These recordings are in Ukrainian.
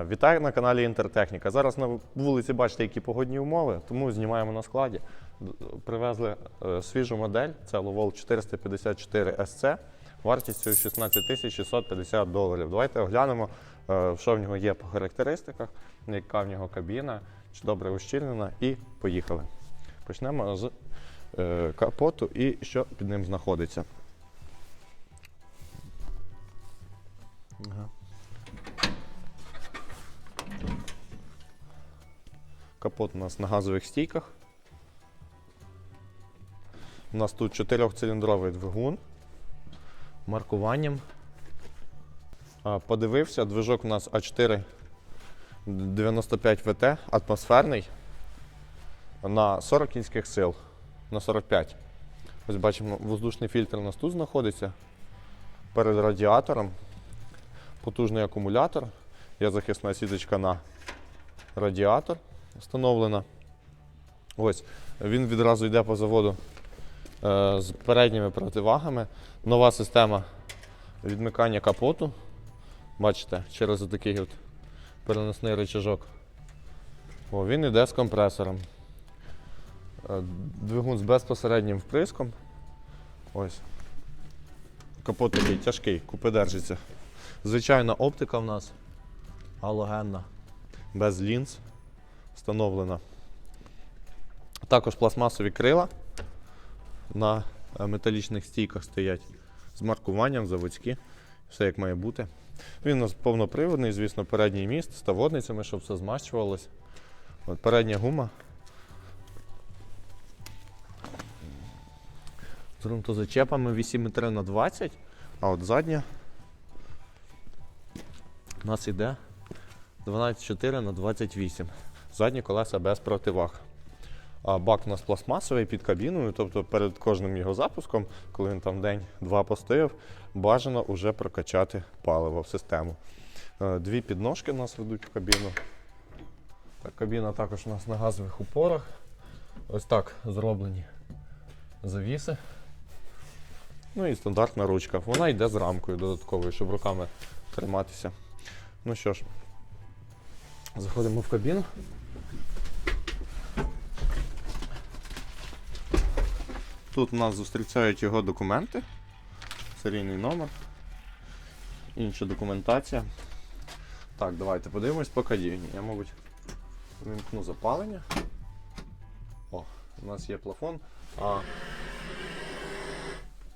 Вітаю на каналі Інтертехніка. Зараз на вулиці бачите, які погодні умови, тому знімаємо на складі. Привезли е, свіжу модель, це Lowell 454 SC, вартістю 16 650 доларів. Давайте оглянемо, е, що в нього є по характеристиках, яка в нього кабіна, чи добре ущільнена, і поїхали. Почнемо з е, капоту і що під ним знаходиться. Капот у нас на газових стійках. У нас тут 4-циліндровий двигун. Маркуванням. Подивився, движок у нас А4 95 ВТ, атмосферний. На 40 кінських сил. На 45. Ось бачимо, воздушний фільтр у нас тут знаходиться. Перед радіатором. Потужний акумулятор. Є захисна сіточка на радіатор встановлена. Ось, він відразу йде по заводу е, з передніми противагами. Нова система відмикання капоту. Бачите, через такий от переносний рычажок. О, він йде з компресором. Е, Двигун з безпосереднім вприском. Ось. Капот такий тяжкий, купи держиться. Звичайна оптика в нас галогенна, без лінз встановлена. Також пластмасові крила на е, металічних стійках стоять з маркуванням заводські, все як має бути. Він у нас повноприводний, звісно, передній міст з таводницями, щоб все змащувалось. От передня гума. З ґрунтозачепами 8,3 на 20, а от задня у нас йде 12,4 на 28. Задні колеса без противаг. А бак у нас пластмасовий під кабіною, тобто перед кожним його запуском, коли він там день-два постояв, бажано вже прокачати паливо в систему. Е, Дві підножки у нас ведуть в кабіну. Кабіна також у нас на газових упорах. Ось так зроблені завіси. Ну і стандартна ручка. Вона йде з рамкою додатковою, щоб руками триматися. Ну що ж, заходимо в кабіну. Тут нас зустрічають його документи, серійний номер, інша документація. Так, давайте подивимось по кадівні. Я, мабуть, вимкну запалення. О, у нас є плафон, а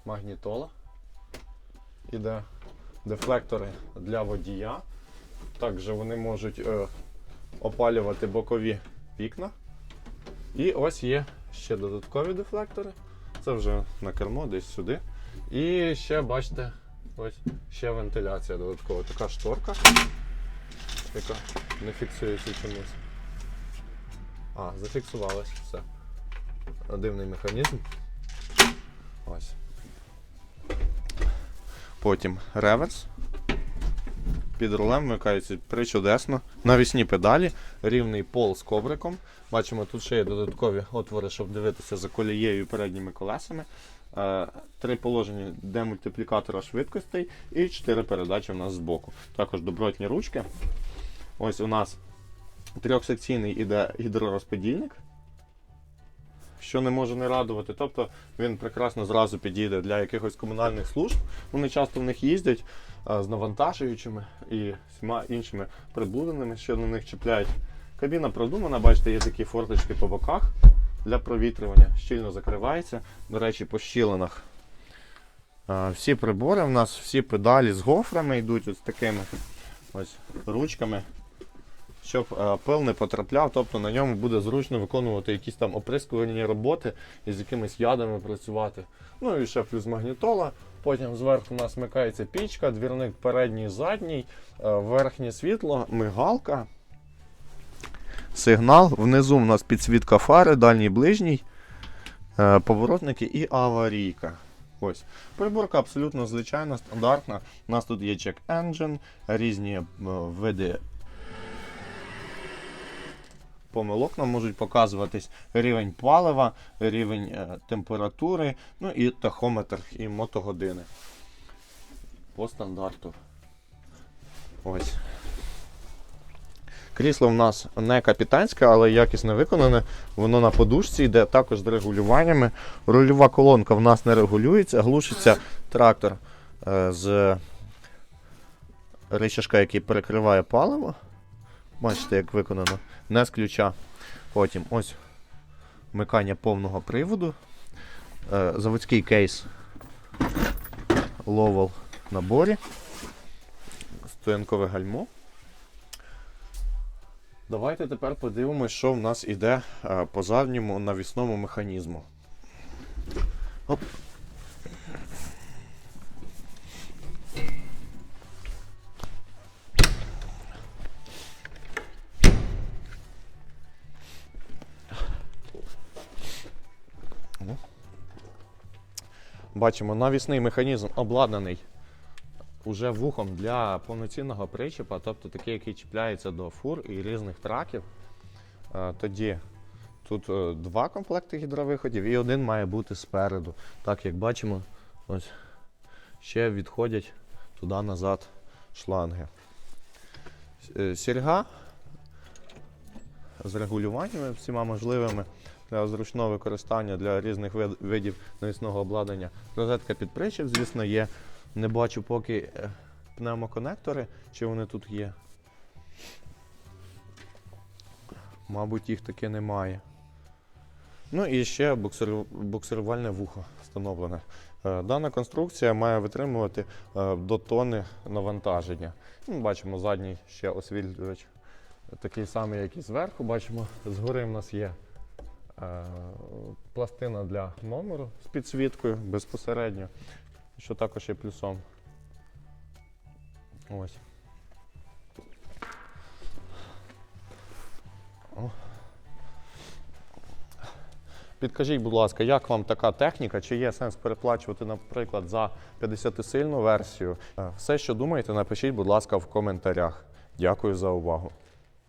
магнітола. Іде дефлектори для водія. Також вони можуть е, опалювати бокові вікна. І ось є ще додаткові дефлектори. Це вже на кермо, десь сюди. І ще бачите, ось ще вентиляція додаткова. Така шторка, яка не фіксується чомусь. А, зафіксувалась, все. Дивний механізм. Ось. Потім реверс. Під рулем вмикається причудесно. Навісні педалі, рівний пол з ковриком. Бачимо, тут ще є додаткові отвори, щоб дивитися за колією і передніми колесами. Е, Три положення демультиплікатора швидкостей і чотири передачі у нас збоку. Також добротні ручки. Ось у нас трьохсекційний іде гідророзподільник. Що не може не радувати. Тобто він прекрасно зразу підійде для якихось комунальних служб. Вони часто в них їздять з навантажуючими і всіма іншими приблуденими, що на них чіпляють. Кабіна продумана, бачите, є такі форточки по боках для провітрювання, щільно закривається. До речі, по щілинах. Всі прибори в нас, всі педалі з гофрами йдуть ось такими ось ручками щоб е, пил не потрапляв, тобто на ньому буде зручно виконувати якісь там оприскувальні роботи і з якимись ядами працювати. Ну і ще плюс магнітола. Потім зверху у нас вмикається пічка, двірник передній, задній, е, верхнє світло, мигалка. Сигнал. Внизу у нас підсвітка фари, дальній ближній, е, поворотники і аварійка. Ось. Приборка абсолютно звичайна, стандартна. У нас тут є engine, різні види помилок нам можуть показуватись рівень палива, рівень е, температури, ну і тахометр і мотогодини. По стандарту. Ось. Крісло в нас не капітанське, але якісно виконане. Воно на подушці йде також з регулюваннями. Рульова колонка в нас не регулюється, глушиться трактор е, з рычажка, який перекриває паливо. Бачите, як виконано. Не з ключа. Потім ось вмикання повного приводу. Е, Заводський кейс в наборі. Стоянкове гальмо. Давайте тепер подивимось, що в нас іде е, по задньому навісному механізму. Оп. Бачимо, навісний механізм обладнаний уже вухом для повноцінного причепа, тобто такий, який чіпляється до фур і різних траків. Е, Тоді тут е, два комплекти гідровиходів і один має бути спереду. Так як бачимо, ось ще відходять туди-назад шланги. Е, Сільга з регулюваннями всіма можливими для зручного використання для різних видів навісного обладнання. Розетка під причіп, звісно, є. Не бачу поки е, пневмоконектори, чи вони тут є. Мабуть, їх таки немає. Ну і ще буксиру- буксирувальне вухо встановлене. Е, Дана конструкція має витримувати е, до тонни навантаження. Ну, Бачимо задній ще освітлювач такий самий, як і зверху. Бачимо, згори в нас є пластина для номеру з підсвіткою безпосередньо, що також є плюсом. Ось. Підкажіть, будь ласка, як вам така техніка? Чи є сенс переплачувати, наприклад, за 50-сильну версію? Е, Все, що думаєте, напишіть, будь ласка, в коментарях. Дякую за увагу.